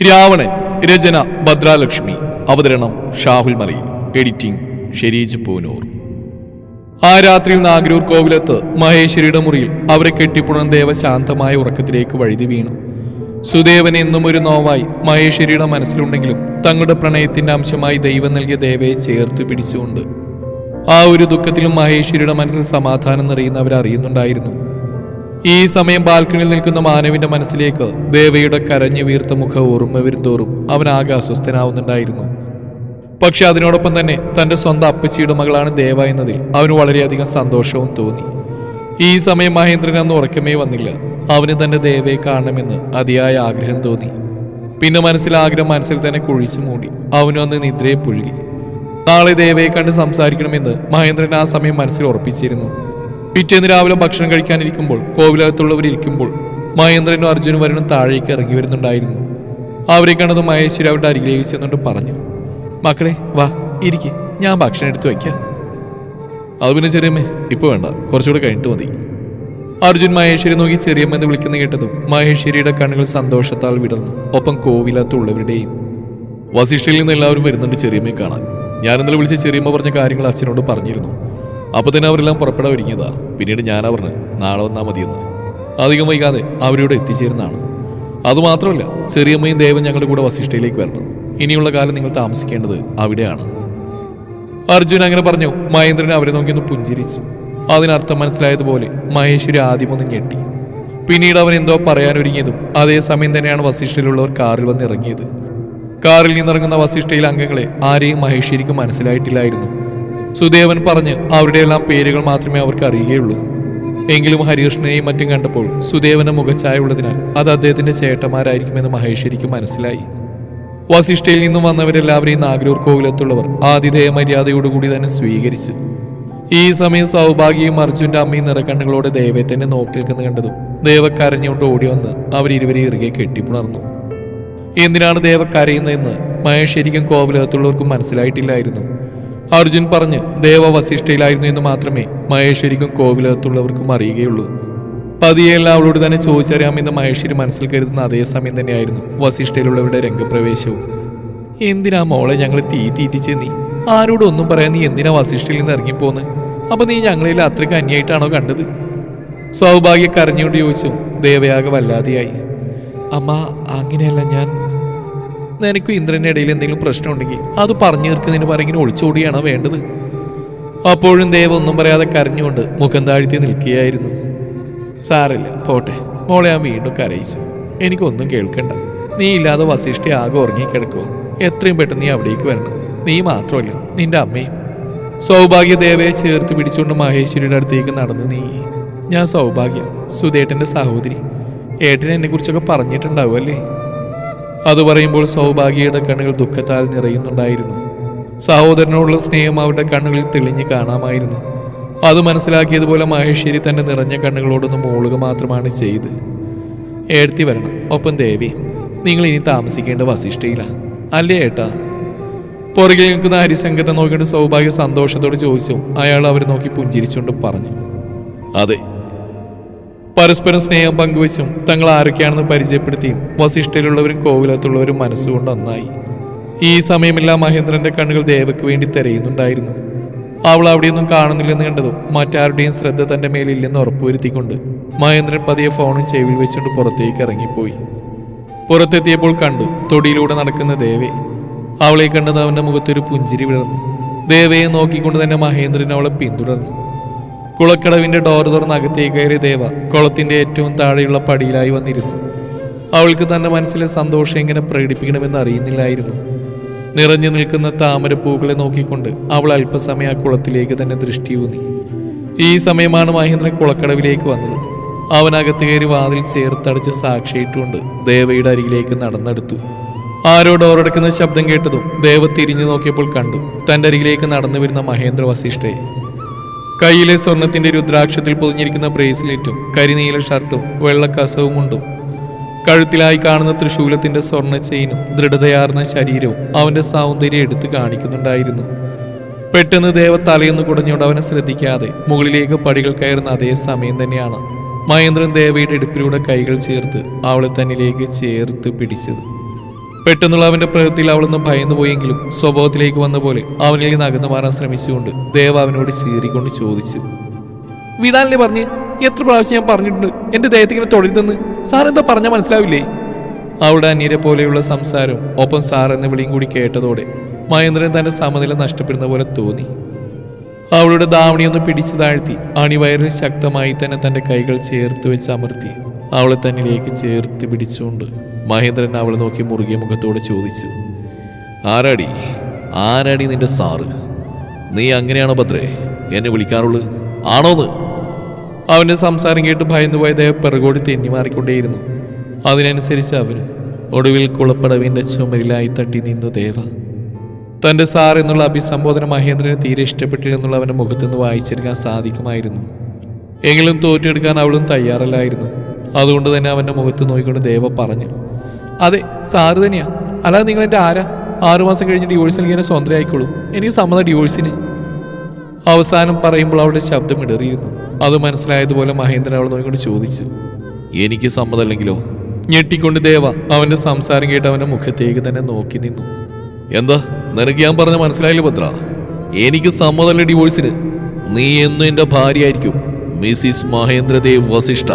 രാവണൻ രചന ഭദ്രാലക്ഷ്മി. അവതരണം ഷാഹുൽ മലയിൽ. എഡിറ്റിംഗ് ഷെരീജ് പൂനൂർ. ആ രാത്രിയിൽ നാഗരൂർ കോവിലത്ത് മഹേശ്വരിയുടെ മുറിയിൽ അവരെ കെട്ടിപ്പുണർന്ന ദേവ ശാന്തമായ ഉറക്കത്തിലേക്ക് വഴുതി വീണു. സുദേവൻ എന്നും ഒരു നോവായി മഹേശ്വരിയുടെ മനസ്സിലുണ്ടെങ്കിലും തങ്ങളുടെ പ്രണയത്തിന്റെ അംശമായി ദൈവം നൽകിയ ദേവയെ ചേർത്ത് പിടിച്ചുകൊണ്ട് ആ ഒരു ദുഃഖത്തിലും മഹേശ്വരിയുടെ മനസ്സിൽ സമാധാനം നിറയുന്ന അറിയുന്നുണ്ടായിരുന്നു ഈ സമയം ബാൽക്കണിയിൽ നിൽക്കുന്ന മാനവിന്റെ മനസ്സിലേക്ക് ദേവയുടെ കരഞ്ഞു വീർത്ത മുഖം ഓർമ്മ വരുന്തോറും അവൻ ആകെ അസ്വസ്ഥനാവുന്നുണ്ടായിരുന്നു. പക്ഷെ അതിനോടൊപ്പം തന്നെ തന്റെ സ്വന്തം അപ്പച്ചിയുടെ മകളാണ് ദേവ എന്നതിൽ അവന് വളരെയധികം സന്തോഷവും തോന്നി. ഈ സമയം മഹേന്ദ്രൻ അന്ന് ഉറക്കമേ വന്നില്ല. അവന് തന്റെ ദേവയെ കാണണമെന്ന് അതിയായ ആഗ്രഹം തോന്നി. പിന്നെ മനസ്സിൽ ആഗ്രഹം മനസ്സിൽ തന്നെ കുഴിച്ചു മൂടി. അവനും അന്ന് നിദ്രയെ പുഴുകി നാളെ ദേവയെ കണ്ട് സംസാരിക്കണമെന്ന് മഹേന്ദ്രൻ ആ സമയം മനസ്സിൽ ഉറപ്പിച്ചിരുന്നു. പിറ്റേന്ന് രാവിലെ ഭക്ഷണം കഴിക്കാനിരിക്കുമ്പോൾ കോവിലകത്തുള്ളവർ ഇരിക്കുമ്പോൾ മഹേന്ദ്രനും അർജുനും വരണം താഴേക്ക് ഇറങ്ങി വരുന്നുണ്ടായിരുന്നു. അവരെ കണ്ടത് മഹേശ്വരി അവരുടെ അരികിലേക്ക് ചെന്നുകൊണ്ട് പറഞ്ഞു മക്കളെ വാ ഇരിക്കെ. ഞാൻ ഭക്ഷണം എടുത്തു വയ്ക്കാം. അത് പിന്നെ ചെറിയമ്മേ ഇപ്പൊ വേണ്ട. കുറച്ചുകൂടെ കഴിഞ്ഞിട്ട് മതി. അർജുൻ മഹേശ്വരി നോക്കി ചെറിയമ്മ എന്ന് വിളിക്കുന്ന കേട്ടതും മഹേശ്വരിയുടെ കണ്ണുകൾ സന്തോഷത്താൽ വിടർന്നു. ഒപ്പം കോവിലകത്തുള്ളവരുടെയും. വസിഷ്ഠയിൽ നിന്ന് എല്ലാവരും വരുന്നുണ്ട് ചെറിയമ്മയെ കാണാൻ. ഞാൻ ഇന്നലെ വിളിച്ച ചെറിയമ്മ പറഞ്ഞ കാര്യങ്ങൾ അച്ഛനോട് പറഞ്ഞിരുന്നു. അപ്പൊ തന്നെ അവരെല്ലാം പുറപ്പെടാൻ ഒരുങ്ങിയതാ. പിന്നീട് ഞാൻ പറഞ്ഞു നാളെ വന്നാൽ മതിയെന്ന്. അധികം വൈകാതെ അവരിവിടെ എത്തിച്ചേരുന്നതാണ്. അതുമാത്രമല്ല ചെറിയമ്മയും ദേവൻ ഞങ്ങളുടെ കൂടെ വസിഷ്ഠയിലേക്ക് വരണം. ഇനിയുള്ള കാലം നിങ്ങൾ താമസിക്കേണ്ടത് അവിടെയാണ്. അർജുൻ അങ്ങനെ പറഞ്ഞു മഹേന്ദ്രൻ അവരെ നോക്കിയൊന്ന് പുഞ്ചിരിച്ചു. അതിനർത്ഥം മനസ്സിലായതുപോലെ മഹേശ്വരി ആദ്യമൊന്നും ഞെട്ടി. പിന്നീട് അവൻ എന്തോ പറയാനൊരുങ്ങിയതും അതേസമയം തന്നെയാണ് വസിഷ്ഠയിലുള്ളവർ കാറിൽ വന്നിറങ്ങിയത് കാറിൽ നിന്നിറങ്ങുന്ന വസിഷ്ഠയിലെ അംഗങ്ങളെ ആരെയും മഹേശ്വരിക്ക് മനസ്സിലായിട്ടില്ലായിരുന്നു. സുദേവൻ പറഞ്ഞ് അവരുടെ എല്ലാം പേരുകൾ മാത്രമേ അവർക്ക് അറിയുകയുള്ളൂ. എങ്കിലും ഹരികൃഷ്ണനെയും മറ്റും കണ്ടപ്പോൾ സുദേവന്റെ മുഖച്ഛായ ഉള്ളതിനാൽ അത് അദ്ദേഹത്തിന്റെ ചേട്ടന്മാരായിരിക്കുമെന്ന് മഹേശ്വരിക്ക് മനസ്സിലായി. വസിഷ്ഠയിൽ നിന്നും വന്നവരെല്ലാവരെയും നാഗരൂർ കോവിലത്തുള്ളവർ ആതിഥേയ മര്യാദയോടുകൂടി തന്നെ സ്വീകരിച്ചു. ഈ സമയം സൗഭാഗ്യയും അർജുന്റെ അമ്മയും നിറക്കണ്ണുകളോടെ ദേവയെ തന്നെ നോക്കി കണ്ടതും ദേവ കരഞ്ഞുകൊണ്ട് ഓടി വന്ന് അവരിരുവരെ ഇറുകെ കെട്ടിപ്പുണർന്നു. എന്തിനാണ് ദേവ കരയുന്നതെന്ന് മഹേശ്വരിക്കും കോവിലകത്തുള്ളവർക്കും മനസ്സിലായിട്ടില്ലായിരുന്നു. അർജുൻ പറഞ്ഞ് ദേവ വസിഷ്ഠയിലായിരുന്നു എന്ന് മാത്രമേ മഹേശ്വരിക്കും കോവിലകത്തുള്ളവർക്കും അറിയുകയുള്ളൂ. പതിയെല്ലാം അവളോട് തന്നെ ചോദിച്ചറിയാമെന്ന് മഹേശ്വരി മനസ്സിൽ കരുതുന്ന അതേ സമയം തന്നെയായിരുന്നു വസിഷ്ഠയിലുള്ളവരുടെ രംഗപ്രവേശവും. എന്തിനാ മോളെ ഞങ്ങൾ തീ തീറ്റിച്ച് നീ? ആരോടൊന്നും പറയാൻ നീ എന്തിനാ വസിഷ്ഠയിൽ നിന്ന് ഇറങ്ങിപ്പോന്ന്? അപ്പൊ നീ ഞങ്ങളിൽ അത്രയ്ക്ക് അന്യായിട്ടാണോ കണ്ടത്? സൗഭാഗ്യ കരഞ്ഞുകൊണ്ട് ചോദിച്ചു ദേവയാകെ വല്ലാതെയായി. അമ്മ അങ്ങനെയല്ല ഞാൻ നിനക്കും ഇന്ദ്രന്റെ ഇടയിൽ എന്തെങ്കിലും പ്രശ്നമുണ്ടെങ്കിൽ അത് പറഞ്ഞു തീർക്കുന്നതിന് പറയും ഒളിച്ചോടിയാണ് വേണ്ടത്? അപ്പോഴും ദേവ ഒന്നും പറയാതെ കരഞ്ഞുകൊണ്ട് മുഖം താഴ്ത്തി നിൽക്കുകയായിരുന്നു. സാറില്ല പോട്ടെ. മോളെ ഞാൻ വീണ്ടും കരയിച്ചു. എനിക്കൊന്നും കേൾക്കണ്ട. നീ ഇല്ലാതെ വസിഷ്ഠി ആകെ ഉറങ്ങിക്കിടക്കുക എത്രയും പെട്ടെന്ന് നീ അവിടേക്ക് വരണം. നീ മാത്രമല്ല നിന്റെ അമ്മയും. സൗഭാഗ്യ ദേവയെ ചേർത്ത് പിടിച്ചുകൊണ്ട് മഹേശ്വരിയുടെ അടുത്തേക്ക് നടന്നു നീ. ഞാൻ സൗഭാഗ്യം. സുധേട്ടന്റെ സഹോദരി. ഏട്ടൻ എന്നെ കുറിച്ചൊക്കെ പറഞ്ഞിട്ടുണ്ടാവുമല്ലേ? അത് പറയുമ്പോൾ സൗഭാഗ്യയുടെ കണ്ണുകൾ ദുഃഖത്താൽ നിറയുന്നുണ്ടായിരുന്നു. സഹോദരനോടുള്ള സ്നേഹം അവരുടെ കണ്ണുകളിൽ തെളിഞ്ഞു കാണാമായിരുന്നു. അത് മനസ്സിലാക്കിയതുപോലെ മഹേശ്വരി തന്റെ നിറഞ്ഞ കണ്ണുകളോടൊന്ന് മൂളുക മാത്രമാണ് ചെയ്ത്. ഏഴ്ത്തി വരണം. ഒപ്പം ദേവി നിങ്ങൾ ഇനി താമസിക്കേണ്ട വസിഷ്ഠയില്ല അല്ലേ ഏട്ടാ? പുറകിൽ നിൽക്കുന്ന ഹരിശങ്കരനെ നോക്കിയിട്ട് സൗഭാഗ്യ സന്തോഷത്തോട് ചോദിച്ചു. അയാൾ അവരെ നോക്കി പുഞ്ചിരിച്ചുകൊണ്ട് പറഞ്ഞു. അതെ പരസ്പരം സ്നേഹം പങ്കുവച്ചും തങ്ങൾ ആരൊക്കെയാണെന്ന് പരിചയപ്പെടുത്തിയും വസിഷ്ഠയിലുള്ളവരും കോവിലത്തുള്ളവരും മനസ്സുകൊണ്ട് ഒന്നായി ഈ സമയമെല്ലാം മഹേന്ദ്രന്റെ കണ്ണുകൾ ദേവയ്ക്ക് വേണ്ടി തിരയുന്നുണ്ടായിരുന്നു. അവൾ അവിടെയൊന്നും കാണുന്നില്ലെന്ന് കണ്ടതും മറ്റാരുടെയും ശ്രദ്ധ തന്റെ മേലില്ലെന്ന് ഉറപ്പുവരുത്തിക്കൊണ്ട് മഹേന്ദ്രൻ പതിയെ ഫോണും ചെവിയിൽ വെച്ചുകൊണ്ട് പുറത്തേക്ക് ഇറങ്ങിപ്പോയി. പുറത്തെത്തിയപ്പോൾ കണ്ടു തൊടിയിലൂടെ നടക്കുന്ന ദേവയെ അവളെ കണ്ടത് അവന്റെ മുഖത്തൊരു പുഞ്ചിരി വിടർന്നു ദേവയെ നോക്കിക്കൊണ്ട് തന്നെ മഹേന്ദ്രൻ അവളെ പിന്തുടർന്നു. കുളക്കടവിന്റെ ഡോർ തുറന്ന് അകത്തേക്ക് കയറിയ ദേവ കുളത്തിന്റെ ഏറ്റവും താഴെയുള്ള പടിയിലായി വന്നിരുന്നു. അവൾക്ക് തന്റെ മനസ്സിലെ സന്തോഷം എങ്ങനെ പ്രകടിപ്പിക്കണമെന്ന് അറിയുന്നില്ലായിരുന്നു. നിറഞ്ഞു നിൽക്കുന്ന താമരപ്പൂക്കളെ നോക്കിക്കൊണ്ട് അവൾ അല്പസമയം ആ കുളത്തിലേക്ക് തന്നെ ദൃഷ്ടി ഊന്നി. ഈ സമയമാണ് മഹേന്ദ്രൻ കുളക്കടവിലേക്ക് വന്നത്. അവനകത്ത് കയറി വാതിൽ ചേർത്തടച്ച് സാക്ഷിയിട്ടുകൊണ്ട് ദേവയുടെ അരികിലേക്ക് നടന്നെടുത്തു. ആരോ ഡോറടക്കുന്ന ശബ്ദം കേട്ടതും ദേവ തിരിഞ്ഞു നോക്കിയപ്പോൾ കണ്ടു. തന്റെ അരികിലേക്ക് നടന്നു വരുന്ന മഹേന്ദ്ര വസിഷ്ഠയെ. കയ്യിലെ സ്വർണത്തിന്റെ രുദ്രാക്ഷത്തിൽ പൊതിഞ്ഞിരിക്കുന്ന ബ്രേസ്ലെറ്റും കരിനീല ഷർട്ടും വെള്ളക്കസവും ഉണ്ടും. കഴുത്തിലായി കാണുന്ന തൃശൂലത്തിന്റെ സ്വർണ ചെയിനും ദൃഢതയാർന്ന ശരീരവും അവന്റെ സൗന്ദര്യം എടുത്തു കാണിക്കുന്നുണ്ടായിരുന്നു. പെട്ടെന്ന് ദേവ തലയൊന്ന് കുടഞ്ഞുകൊണ്ട് അവനെ ശ്രദ്ധിക്കാതെ മുകളിലേക്ക് പടികൾ കയറുന്ന അതേ സമയം തന്നെയാണ് മഹേന്ദ്രൻ ദേവയുടെ ഇടുപ്പിലൂടെ കൈകൾ ചേർത്ത് അവളെ തന്നിലേക്ക് ചേർത്ത് പിടിച്ചത്. പെട്ടെന്നുള്ള അവന്റെ പ്രകൃതിയിൽ അവളൊന്ന് ഭയന്നു പോയെങ്കിലും സ്വഭാവത്തിലേക്ക് വന്ന പോലെ അവനിൽ നിന്ന് അകന്നു മാറാൻ ശ്രമിച്ചുകൊണ്ട് ദേവ അവനോട് ചീറിക്കൊണ്ട് ചോദിച്ചു. വിടാലിനെ പറഞ്ഞ് എത്ര പ്രാവശ്യം ഞാൻ പറഞ്ഞിട്ടുണ്ട് എന്റെ ദേഹത്തിങ്ങനെ ഇങ്ങനെ തൊഴിൽതെന്ന് സാർ എന്താ പറഞ്ഞാൽ മനസ്സിലാവില്ലേ? അവളുടെ അന്യരെ പോലെയുള്ള സംസാരം ഒപ്പം സാർ എന്ന വിളിയും കൂടി കേട്ടതോടെ മഹേന്ദ്രൻ തന്റെ സമനില നഷ്ടപ്പെടുന്ന പോലെ തോന്നി. അവളുടെ ദാവണിയൊന്ന് പിടിച്ചു താഴ്ത്തി അണിവയറിൽ ശക്തമായി തന്നെ തന്റെ കൈകൾ ചേർത്ത് വെച്ച് അമർത്തി അവളെ തന്നിലേക്ക് ചേർത്ത് പിടിച്ചുകൊണ്ട് മഹേന്ദ്രൻ അവളെ നോക്കി മുറുകിയ മുഖത്തോടെ ചോദിച്ചു ആരാടി? ആരാടി നിന്റെ സാറ്? നീ അങ്ങനെയാണോ ഭദ്രേ? എന്നെ വിളിക്കാറുള്ളത്? ആണോന്ന്? അവന്റെ സംസാരം കേട്ട് ഭയന്നുപോയ ദേവ പിറകോടി തെന്നി മാറിക്കൊണ്ടേയിരുന്നു. അതിനനുസരിച്ച് അവനും ഒടുവിൽ കുളപ്പടവിന്റെ ചുമരിലായി തട്ടി നിന്നു ദേവ. തന്റെ സാർ എന്നുള്ള അഭിസംബോധന മഹേന്ദ്രന് തീരെ ഇഷ്ടപ്പെട്ടില്ലെന്നുള്ള അവന്റെ മുഖത്തുനിന്ന് വായിച്ചെടുക്കാൻ സാധിക്കുമായിരുന്നു. എങ്കിലും തോറ്റെടുക്കാൻ അവളും തയ്യാറല്ലായിരുന്നു. അതുകൊണ്ട് തന്നെ അവന്റെ മുഖത്ത് നോക്കിക്കൊണ്ട് ദേവ പറഞ്ഞു അതെ സാറ് തന്നെയാ. അല്ലാതെ നിങ്ങൾ എന്റെ ആരാ? ആറുമാസം കഴിഞ്ഞ് ഡിവോഴ്സ് നൽകിയാൽ ആയിക്കോളൂ എനിക്ക് സമ്മത ഡിവോഴ്സിന് അവസാനം പറയുമ്പോൾ അവളുടെ ശബ്ദം ഇടറിയിരുന്നു. അത് മനസ്സിലായതുപോലെ മഹേന്ദ്രൻ അവൾ നോക്കിക്കൊണ്ട് ചോദിച്ചു. എനിക്ക് സമ്മതമല്ലെങ്കിലോ? ഞെട്ടിക്കൊണ്ട് ദേവ അവന്റെ സംസാരം കേട്ട് അവന്റെ മുഖത്തേക്ക് തന്നെ നോക്കി നിന്നു. എന്താ? നിനക്ക് ഞാൻ പറഞ്ഞ മനസ്സിലായില്ല പത്ര എനിക്ക് സമ്മതമല്ല ഡിവോഴ്സിന് നീ എന്നും എന്റെ ഭാര്യയായിരിക്കും. മിസിസ് മഹേന്ദ്രദേവ് വസിഷ്ഠ.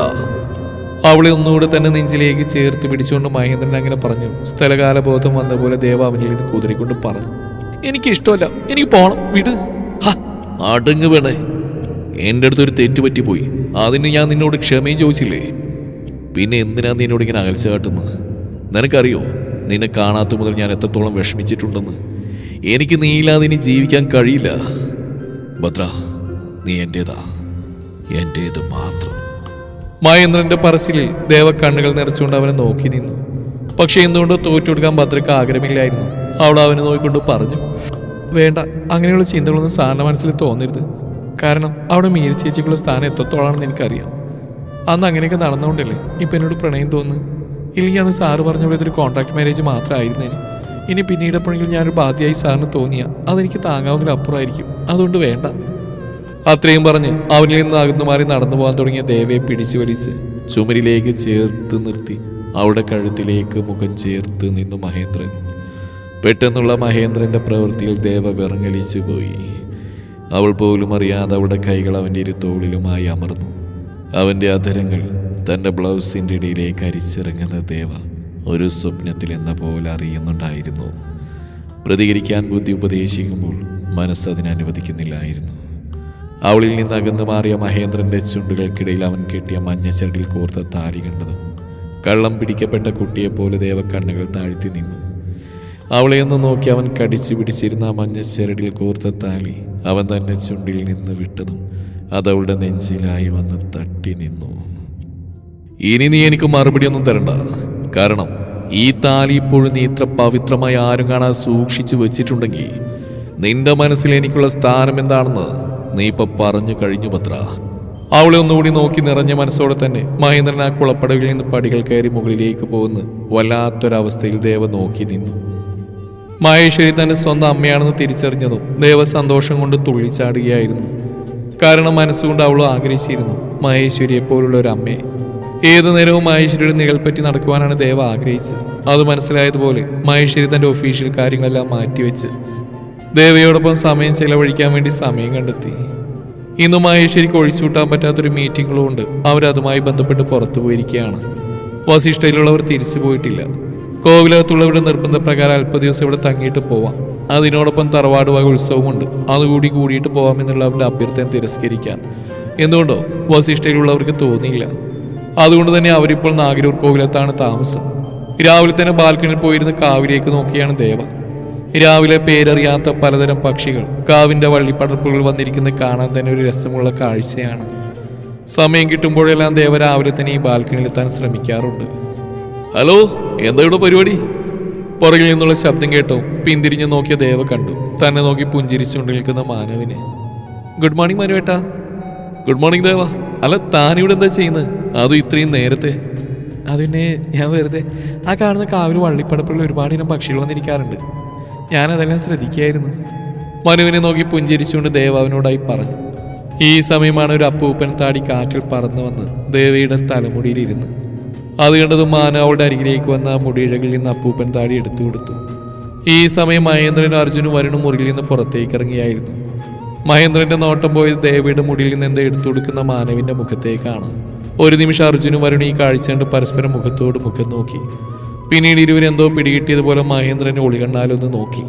അവളെ ഒന്നുകൂടെ തന്നെ നെഞ്ചിലേക്ക് ചേർത്ത് പിടിച്ചുകൊണ്ട് മഹേന്ദ്രൻ അങ്ങനെ പറഞ്ഞു. സ്ഥലകാലബോധം വന്ന പോലെ ദേവ അവനിൽ നിന്ന് കുതിരിക്കൊണ്ട് പറഞ്ഞു. എനിക്ക് ഇഷ്ടമല്ല എനിക്ക് പോണം. വിട്. അടങ്ങ് വേണേ. എന്റെ അടുത്തൊരു തെറ്റ് പറ്റിപ്പോയി. അതിന് ഞാൻ നിന്നോട് ക്ഷമയും ചോദിച്ചില്ലേ? പിന്നെ എന്തിനാ നിന്നോട് ഇങ്ങനെ അകൽച്ച കാട്ടുന്നത്? നിനക്കറിയോ? നിന്നെ കാണാത്ത മുതൽ ഞാൻ എത്രത്തോളം വിഷമിച്ചിട്ടുണ്ടെന്ന്. എനിക്ക് നീയില്ലാതെ ഇനി ജീവിക്കാൻ കഴിയില്ല. ഭദ്ര നീ എന്റേതാ എന്റേത് മാത്രം. മഹേന്ദ്രന്റെ പറച്ചിലിൽ ദേവ കണ്ണുകൾ നിറച്ചുകൊണ്ട് അവനെ നോക്കി നിന്നു. പക്ഷെ എന്തുകൊണ്ടോ തോറ്റുകൊടുക്കാൻ ഭദ്രക്ക് ആഗ്രഹമില്ലായിരുന്നു. അവൾ അവനെ നോക്കിക്കൊണ്ട് പറഞ്ഞു വേണ്ട അങ്ങനെയുള്ള ചിന്തകളൊന്നും സാറിന്റെ മനസ്സിൽ തോന്നരുത്. കാരണം അവിടെ മീരി ചേച്ചിക്കുള്ള സ്ഥാനം എത്രത്തോളാണെന്ന് എനിക്കറിയാം. അന്ന് അങ്ങനെയൊക്കെ നടന്നുകൊണ്ടല്ലേ ഇപ്പം എന്നോട് പ്രണയം തോന്നുന്നു? ഇല്ലെങ്കിൽ അന്ന് സാറ് പറഞ്ഞ പോലെ ഇതൊരു കോൺട്രാക്ട് മാരേജ് മാത്രമായിരുന്നേനെ. ഇനി പിന്നീട് എപ്പോഴെങ്കിലും ഞാനൊരു ബാധ്യയായി സാറിന് തോന്നിയാൽ അതെനിക്ക് താങ്ങാവുന്നതിൽ അപ്പുറമായിരിക്കും അതുകൊണ്ട് വേണ്ട. അത്രയും പറഞ്ഞ് അവനിൽ നിന്ന് അകന്നു മാറി നടന്നു പോകാൻ തുടങ്ങിയ ദേവയെ പിടിച്ചു വലിച്ച് ചുമരിലേക്ക് ചേർത്ത് നിർത്തി. അവളുടെ കഴുത്തിലേക്ക് മുഖം ചേർത്ത് നിന്നു മഹേന്ദ്രൻ. പെട്ടെന്നുള്ള മഹേന്ദ്രന്റെ പ്രവൃത്തിയിൽ ദേവ വിറങ്ങലിച്ചു പോയി. അവൾ പോലും അറിയാതെ അവളുടെ കൈകൾ അവന്റെ ഇരു തോളിലുമായി അമർന്നു. അവന്റെ അധരങ്ങൾ തന്റെ ബ്ലൗസിന്റെ ഇടയിലേക്ക് അരിച്ചിറങ്ങുന്ന ദേവ ഒരു സ്വപ്നത്തിൽ എന്ന പോലെ അറിയുന്നുണ്ടായിരുന്നു. പ്രതികരിക്കാൻ ബുദ്ധി ഉപദേശിക്കുമ്പോൾ മനസ്സതിന് അനുവദിക്കുന്നില്ലായിരുന്നു. അവളിൽ നിന്ന് അകന്നു മാറിയ മഹേന്ദ്രന്റെ ചുണ്ടുകൾക്കിടയിൽ അവൻ കെട്ടിയ മഞ്ഞച്ചരടിൽ കോർത്ത താരി കണ്ടതും കള്ളം പിടിക്കപ്പെട്ട കുട്ടിയെപ്പോലെ ദേവക്കണ്ണുകൾ താഴ്ത്തി നിന്നു. അവളെ ഒന്ന് നോക്കി അവൻ കടിച്ചു പിടിച്ചിരുന്ന മഞ്ഞച്ചരടിൽ കോർത്ത താലി അവൻ തന്നെ ചുണ്ടിൽ നിന്ന് വിട്ടതും അതവളുടെ നെഞ്ചിലായി വന്ന് തട്ടി നിന്നു. ഇനി നീ എനിക്ക് മറുപടി ഒന്നും തരണ്ട. കാരണം ഈ താലി ഇപ്പോഴും നീ ഇത്ര പവിത്രമായി ആരും കാണാൻ സൂക്ഷിച്ചു വെച്ചിട്ടുണ്ടെങ്കിൽ നിന്റെ മനസ്സിൽ എനിക്കുള്ള സ്ഥാനം എന്താണെന്ന് നീ ഇപ്പൊ പറഞ്ഞു കഴിഞ്ഞു പത്ര അവളെ ഒന്നുകൂടി നോക്കി നിറഞ്ഞ മനസ്സോടെ തന്നെ മഹേന്ദ്രൻ ആ കുളപ്പടവിൽ നിന്ന് പടികൾ കയറി മുകളിലേക്ക് പോകുന്ന വല്ലാത്തൊരവസ്ഥയിൽ ദേവ നോക്കി നിന്നു. മഹേശ്വരി തന്റെ സ്വന്തം അമ്മയാണെന്ന് തിരിച്ചറിഞ്ഞതും ദേവ സന്തോഷം കൊണ്ട് തുള്ളിച്ചാടുകയായിരുന്നു കാരണം മനസ്സുകൊണ്ട് അവൾ ആഗ്രഹിച്ചിരുന്നു മഹേശ്വരിയെ പോലുള്ള ഒരു അമ്മയെ. ഏതു നേരവും മഹേശ്വരിയുടെ നികൽപ്പറ്റി നടക്കുവാനാണ് ദേവ ആഗ്രഹിച്ചത്. അത് മനസ്സിലായതുപോലെ മഹേശ്വരി തന്റെ ഒഫീഷ്യൽ കാര്യങ്ങളെല്ലാം മാറ്റിവെച്ച് ദേവയോടൊപ്പം സമയം ചെലവഴിക്കാൻ വേണ്ടി സമയം കണ്ടെത്തി. ഇന്ന് മഹേശ്വരിക്ക് ഒഴിച്ചുകൂട്ടാൻ പറ്റാത്തൊരു മീറ്റിങ്ങുകളും ഉണ്ട്. അവരതുമായി ബന്ധപ്പെട്ട് പുറത്തു പോയിരിക്കുകയാണ്. വസിഷ്ഠയിലുള്ളവർ തിരിച്ചു പോയിട്ടില്ല. കോവിലകത്തുള്ളവരുടെ നിർബന്ധപ്രകാരം അല്പ ദിവസം ഇവിടെ തങ്ങിയിട്ട് പോവാം. അതിനോടൊപ്പം തറവാട് വക ഉത്സവമുണ്ട്. അതുകൂടി കൂടിയിട്ട് പോവാമെന്നുള്ള അവരുടെ അഭ്യർത്ഥന തിരസ്കരിക്കാൻ. എന്തുകൊണ്ടോ വസിഷ്ഠയിലുള്ളവർക്ക് തോന്നിയില്ല. അതുകൊണ്ട് തന്നെ അവരിപ്പോൾ നാഗരൂർ കോവിലത്താണ് താമസം. രാവിലെ തന്നെ ബാൽക്കണിയിൽ പോയിരുന്ന് കാവിലേക്ക് നോക്കിയാണ് ദേവ രാവിലെ പേരറിയാത്ത പലതരം പക്ഷികൾ കാവിന്റെ വള്ളിപ്പടർപ്പുകൾ വന്നിരിക്കുന്നത് കാണാൻ തന്നെ ഒരു രസമുള്ള കാഴ്ചയാണ്. സമയം കിട്ടുമ്പോഴെല്ലാം ദേവ രാവിലെ തന്നെ ഈ ബാൽക്കണിയിലെത്താൻ ശ്രമിക്കാറുണ്ട്. ഹലോ എന്താ ഇവിടെ പരിപാടി? പുറകിൽ നിന്നുള്ള ശബ്ദം കേട്ടോ പിന്തിരിഞ്ഞ് നോക്കിയ ദേവ കണ്ടു. തന്നെ നോക്കി പുഞ്ചിരിച്ചുകൊണ്ട് നിൽക്കുന്ന മാനവിനെ. Good morning മനുവേട്ടാ. Good morning Deva. അല്ല താനിവിടെ എന്താ ചെയ്യുന്നത് അതും ഇത്രയും നേരത്തെ. അതിനെ ഞാൻ വെറുതെ ആ കാണുന്ന കാവിൽ വള്ളിപ്പടപ്പുകളിൽ ഒരുപാട് പക്ഷികൾ വന്നിരിക്കാറുണ്ട്. ഞാനതെല്ലാം ശ്രദ്ധിക്കുകയായിരുന്നു. മനുവിനെ നോക്കി പുഞ്ചിരിച്ചുകൊണ്ട് ദേവ അവനോടായി പറഞ്ഞു. ഈ സമയമാണ് ഒരു അപ്പൂപ്പൻ താടി കാറ്റിൽ പറന്നു വന്ന് ദേവയുടെ തലമുടിയിലിരുന്ന്. അത് കണ്ടതും മാന അവളുടെ അരികിലേക്ക് വന്ന ആ മുടിയിഴകളിൽ നിന്ന് അപ്പൂപ്പൻ താടി എടുത്തു കൊടുത്തു. ഈ സമയം മഹേന്ദ്രനും അർജുനും വരുണും മുറിയിൽ നിന്ന് പുറത്തേക്ക് ഇറങ്ങിയായിരുന്നു. മഹേന്ദ്രന്റെ നോട്ടം പോയത് ദേവിയുടെ മുടിയിൽ നിന്ന് എന്താ എടുത്തു കൊടുക്കുന്ന മാനവിന്റെ മുഖത്തേക്കാണ്. ഒരു നിമിഷം അർജുനും വരുണും ഈ കാഴ്ച കണ്ട് പരസ്പരം മുഖത്തോട് മുഖം നോക്കി. പിന്നീട് ഇരുവരെന്തോ പിടികിട്ടിയതുപോലെ മഹേന്ദ്രനെ ഒളികണ്ണാലൊന്ന് നോക്കി.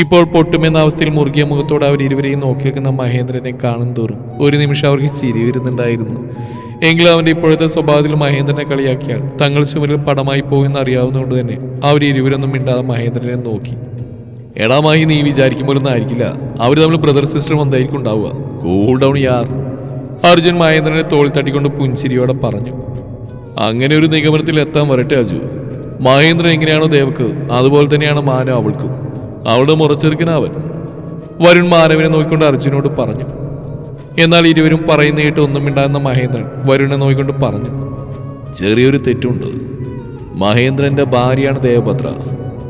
ഇപ്പോൾ പൊട്ടുമെന്ന അവസ്ഥയിൽ മുറുകിയ മുഖത്തോടെ അവർ ഇരുവരെയും നോക്കി നിൽക്കുന്ന മഹേന്ദ്രനെ കാണും തോറും ഒരു നിമിഷം അവർക്ക് ചിരി വരുന്നുണ്ടായിരുന്നു. എങ്കിലും അവന്റെ ഇപ്പോഴത്തെ സ്വഭാവത്തിൽ മഹേന്ദ്രനെ കളിയാക്കിയാൽ തങ്ങൾ ചുമരിൽ പടമായി പോകുമെന്ന് അറിയാവുന്നതുകൊണ്ട് തന്നെ അവർ ഇരുവരൊന്നും മിണ്ടാതെ മഹേന്ദ്രനെ നോക്കി. എടാമായി നീ വിചാരിക്കും പോലൊന്നും ആയിരിക്കില്ല. അവർ തമ്മിൽ ബ്രദർ സിസ്റ്റർ വന്നായിരിക്കും ഉണ്ടാവുക. കൂൾ ഡൗൺ യാർ. അർജുൻ മഹേന്ദ്രനെ തോളിൽ തട്ടിക്കൊണ്ട് പുഞ്ചിരിയോടെ പറഞ്ഞു. അങ്ങനെ ഒരു നിഗമനത്തിൽ എത്താൻ വരട്ടെ അജു. മഹേന്ദ്രൻ എങ്ങനെയാണോ ദേവക്ക് അതുപോലെ തന്നെയാണ് മാനവ് അവൾക്കും. അവളുടെ മുറച്ചെറുക്കനാവൻ വരുൺ മാനവിനെ നോക്കിക്കൊണ്ട് അർജുനോട് പറഞ്ഞു. എന്നാൽ ഇരുവരും പറയുന്ന കേട്ട് ഒന്നും മിണ്ടാകുന്ന മഹേന്ദ്രൻ വരുണെ നോക്കിക്കൊണ്ട് പറഞ്ഞു. ചെറിയൊരു തെറ്റുണ്ട്. മഹേന്ദ്രന്റെ ഭാര്യയാണ് ദേവഭദ്ര.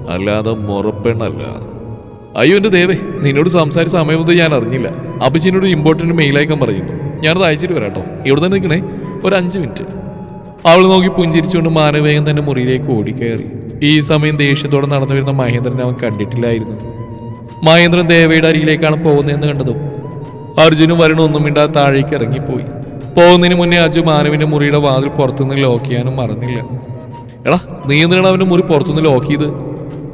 അല്ലാതെ മുറപ്പെണ്ണല്ല. അയ്യോ എന്റെ ദേവേ നിന്നോട് സംസാരിച്ച സമയമൊന്നും ഞാൻ അറിഞ്ഞില്ല. അഭിജിനോട് ഇമ്പോർട്ടന്റ് മെയിൽ അയക്കാൻ പറയുന്നു. ഞാനത് അയച്ചിട്ട് വരാട്ടോ ഇവിടെ തന്നെ നിൽക്കണേ? ഒരു അഞ്ച് മിനിറ്റ്. അവൾ നോക്കി പുഞ്ചിരിച്ചുകൊണ്ട് മാനവേഗം തന്റെ മുറിയിലേക്ക് ഓടിക്കയറി. ഈ സമയം ദേഷ്യത്തോടെ നടന്നു വരുന്ന മഹേന്ദ്രനെ അവൻ കണ്ടിട്ടില്ലായിരുന്നു. മഹേന്ദ്രൻ ദേവയുടെ അരികിലേക്കാണ് പോകുന്നതെന്ന് കണ്ടതും അർജുനും വരുണും ഒന്നും മിണ്ടാതെ താഴേക്ക് ഇറങ്ങിപ്പോയി. പോകുന്നതിന് മുന്നേ അജു മാനവിന്റെ മുറിയുടെ വാതിൽ പുറത്തുനിന്ന് ലോക്ക് ചെയ്യാനും മറന്നില്ല. എടാ നീ അവന്റെ മുറി പുറത്തുനിന്ന് ലോക്ക് ചെയ്ത്?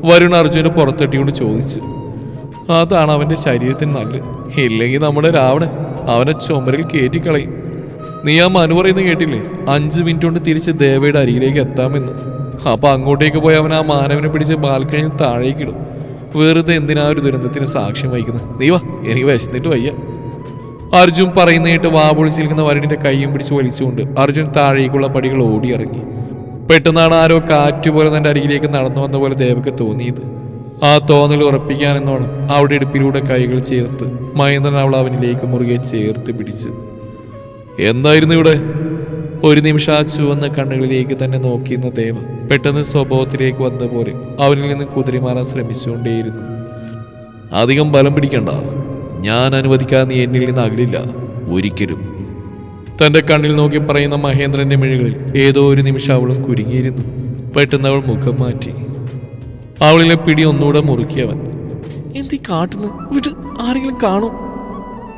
വരുൺ അർജുനെ പുറത്തെട്ടിയോണ്ട് ചോദിച്ചു. അതാണ് അവന്റെ ശരീരത്തിന് നല്ലത്. ഇല്ലെങ്കിൽ നമ്മുടെ രാവണൻ അവനെ ചുമരിൽ കയറ്റിക്കളയും നീ ആ മനു പറയുന്നത് കേട്ടില്ലേ? അഞ്ച് മിനിറ്റ് കൊണ്ട് തിരിച്ച് ദേവയുടെ അരികിലേക്ക് എത്താമെന്ന്. അപ്പൊ അങ്ങോട്ടേക്ക് പോയി അവൻ ആ മാനവനെ പിടിച്ച് ബാൽക്കണിയിൽ താഴേക്ക് ഇടും. വെറുതെ എന്തിനാ ഒരു ദുരന്തത്തിന് സാക്ഷ്യം വഹിക്കുന്നത്? നീ വാ എനിക്ക് വിശന്നിട്ട് വയ്യ. അർജുൻ പറയുന്ന കേട്ട് വാ പൊളിച്ചിരിക്കുന്ന വരുണിന്റെ കൈയും പിടിച്ച് വലിച്ചുകൊണ്ട് അർജുൻ താഴേക്കുള്ള പടികൾ ഓടിയിറങ്ങി. പെട്ടെന്നാണ് ആരോ കാറ്റ് പോലെ തന്റെ അരികിലേക്ക് നടന്നു വന്ന പോലെ ദേവക്ക് തോന്നിയത്. ആ തോന്നൽ ഉറപ്പിക്കാനെന്നോണം അവിടെ ഇടുപ്പിലൂടെ കൈകൾ ചേർത്ത് മഹേന്ദ്രൻ അവൾ അവനിലേക്ക് മുറുകെ ചേർത്ത് പിടിച്ചു എന്തായിരുന്നു ഇവിടെ? ഒരു നിമിഷം ആ ചുവന്ന കണ്ണുകളിലേക്ക് തന്നെ നോക്കിയിരുന്ന ദേവ പെട്ടെന്ന് സ്വഭാവത്തിലേക്ക് വന്ന പോലെ അവനിൽ നിന്ന് കുതിരിമാറാൻ ശ്രമിച്ചുകൊണ്ടേയിരുന്നു. അധികം ബലം പിടിക്കണ്ട. ഞാൻ അനുവദിക്കാൻ നീ എന്നിൽ നിന്ന് അകലില്ല. ഒരിക്കലും. തന്റെ കണ്ണിൽ നോക്കി പറയുന്ന മഹേന്ദ്രന്റെ മിഴികളിൽ ഏതോ ഒരു നിമിഷം അവളും കുരുങ്ങിയിരുന്നു. പെട്ടെന്ന് അവൾ മുഖം മാറ്റി. അവളിലെ പിടി ഒന്നുകൂടെ മുറുക്കിയവൻ എന്തി കാട്ടുന്നു വീട്ടിൽ ആരെങ്കിലും കാണും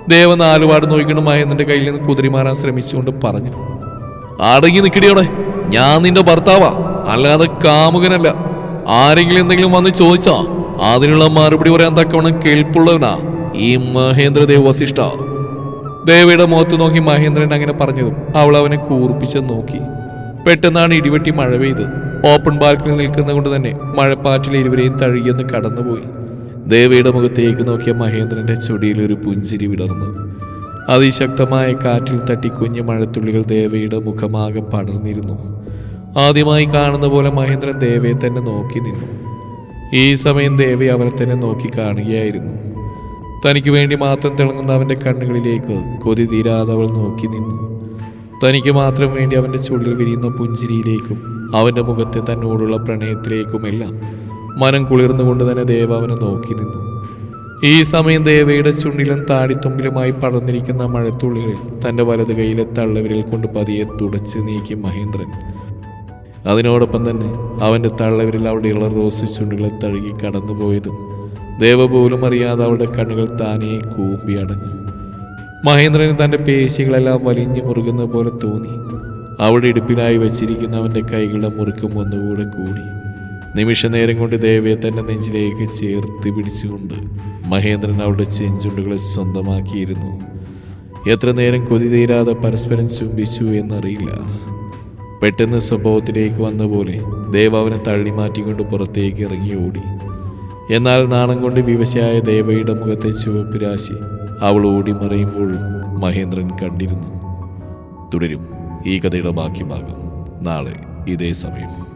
ദേവ നാലുപാട് നോക്കിക്കൊണ്ട് മഹേന്ദ്രന്റെ കയ്യിൽ നിന്ന് കുതിരി മാറാൻ ശ്രമിച്ചുകൊണ്ട് പറഞ്ഞു അടങ്ങി നിൽക്കടിയോടെ ഞാൻ നിന്റെ ഭർത്താവാ. അല്ലാതെ കാമുകനല്ല. ആരെങ്കിലും എന്തെങ്കിലും വന്ന് ചോദിച്ചാ അതിനുള്ള മറുപടി പറയാൻ തക്കവണ്ണം കേൾപ്പുള്ളവനാ ഈ മഹേന്ദ്രദേവ് വസിഷ്ഠ. ദേവിയുടെ മുഖത്ത് നോക്കി മഹേന്ദ്രൻ അങ്ങനെ പറഞ്ഞതും അവൾ അവനെ കൂർപ്പിച്ച് നോക്കി. പെട്ടെന്നാണ് ഇടിവെട്ടി മഴ പെയ്ത്. ഓപ്പൺ ബാൽക്കണി നിൽക്കുന്നത് കൊണ്ട് തന്നെ മഴപ്പാറ്റിൽ ഇരുവരെയും തഴുകിയെന്ന് കടന്നുപോയി. ദേവിയുടെ മുഖത്തേക്ക് നോക്കിയ മഹേന്ദ്രന്റെ ചുടിയിൽ ഒരു പുഞ്ചിരി വിടർന്നു. അതിശക്തമായ കാറ്റിൽ തട്ടി കുഞ്ഞു മഴത്തുള്ളികൾ ദേവയുടെ മുഖമാകെ പടർന്നിരുന്നു. ആദ്യമായി കാണുന്ന പോലെ മഹേന്ദ്രൻ ദേവയെ തന്നെ നോക്കി നിന്നു. ഈ സമയം ദേവി അവരെ തന്നെ നോക്കി കാണുകയായിരുന്നു. തനിക്ക് വേണ്ടി മാത്രം തിളങ്ങുന്ന അവന്റെ കണ്ണുകളിലേക്ക് കൊതി തീരാതെ അവൾ നോക്കി നിന്നു. തനിക്ക് മാത്രം വേണ്ടി അവന്റെ ചുടിൽ വിരിയുന്ന പുഞ്ചിരിയിലേക്കും അവന്റെ മുഖത്തെ തന്നോടുള്ള പ്രണയത്തിലേക്കുമെല്ലാം മനം കുളിർന്നുകൊണ്ട് തന്നെ ദേവ അവനെ നോക്കി നിന്നു. ഈ സമയം ദേവയുടെ ചുണ്ടിലും താടിത്തുമ്പിലുമായി പടർന്നിരിക്കുന്ന മഴത്തുള്ളികൾ തന്റെ വലത് കൈയിലെ തള്ളവിരൽ കൊണ്ട് പതിയെ തുടച്ച് നീക്കി മഹേന്ദ്രൻ. അതിനോടൊപ്പം തന്നെ അവന്റെ തള്ളവിരൽ അവളുടെ ഉള്ള റോസ് ചുണ്ടുകളെ തഴുകി കടന്നുപോയതും ദേവ പോലും അറിയാതെ അവളുടെ കണ്ണുകൾ താനേ കൂമ്പി അടഞ്ഞു. മഹേന്ദ്രന് തന്റെ പേശികളെല്ലാം വലിഞ്ഞു മുറുകുന്ന പോലെ തോന്നി. അവളുടെ ഇടുപ്പിലായി വച്ചിരിക്കുന്ന അവന്റെ കൈകളുടെ മുറുക്കും ഒന്നുകൂടെ കൂടി. നിമിഷ നേരം കൊണ്ട് ദേവയെ തന്റെ നെഞ്ചിലേക്ക് ചേർത്ത് പിടിച്ചുകൊണ്ട് മഹേന്ദ്രൻ അവളുടെ ചെഞ്ചുണ്ടുകളെ സ്വന്തമാക്കിയിരുന്നു. എത്ര നേരം കൊതി തീരാതെ പരസ്പരം ചുംബിച്ചു എന്നറിയില്ല. പെട്ടെന്ന് സ്വഭാവത്തിലേക്ക് വന്ന പോലെ ദേവ അവനെ തള്ളി മാറ്റിക്കൊണ്ട് പുറത്തേക്ക് ഇറങ്ങി ഓടി. എന്നാൽ നാണം കൊണ്ട് വിവശയായ ദേവയുടെ മുഖത്തെ ചുവപ്പ് രാശി അവൾ ഓടി മറയുമ്പോഴും മഹേന്ദ്രൻ കണ്ടിരുന്നു. തുടരും ഈ കഥയുടെ ബാക്കി ഭാഗം നാളെ ഇതേ സമയം.